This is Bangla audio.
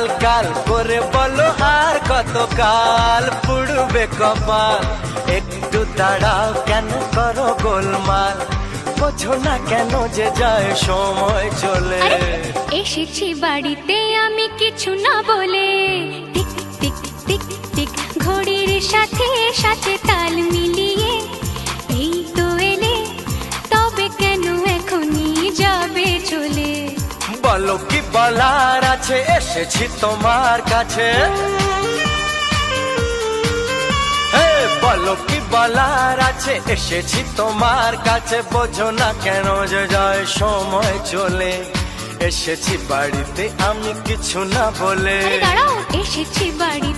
কাল কাল করে বলো আর কত কাল পুড়বে কপাল। একটু দাঁড়াও কেন করো গোলমাল? বোঝো না কেন যে যায় সময় চলে। এসেছি বাড়িতে, আমি কিছু না বলে। টিক টিক টিক টিক, ঘড়ির সাথে সাথে বলো কি বলার আছে, এসেছি তোমার কাছে। বলো কি বলার আছে, এসেছি তোমার কাছে। বোঝো না কেন যে যায় সময় চলে। এসেছি বাড়িতে, আমি কিছু না বলে। এসেছি বাড়িতে।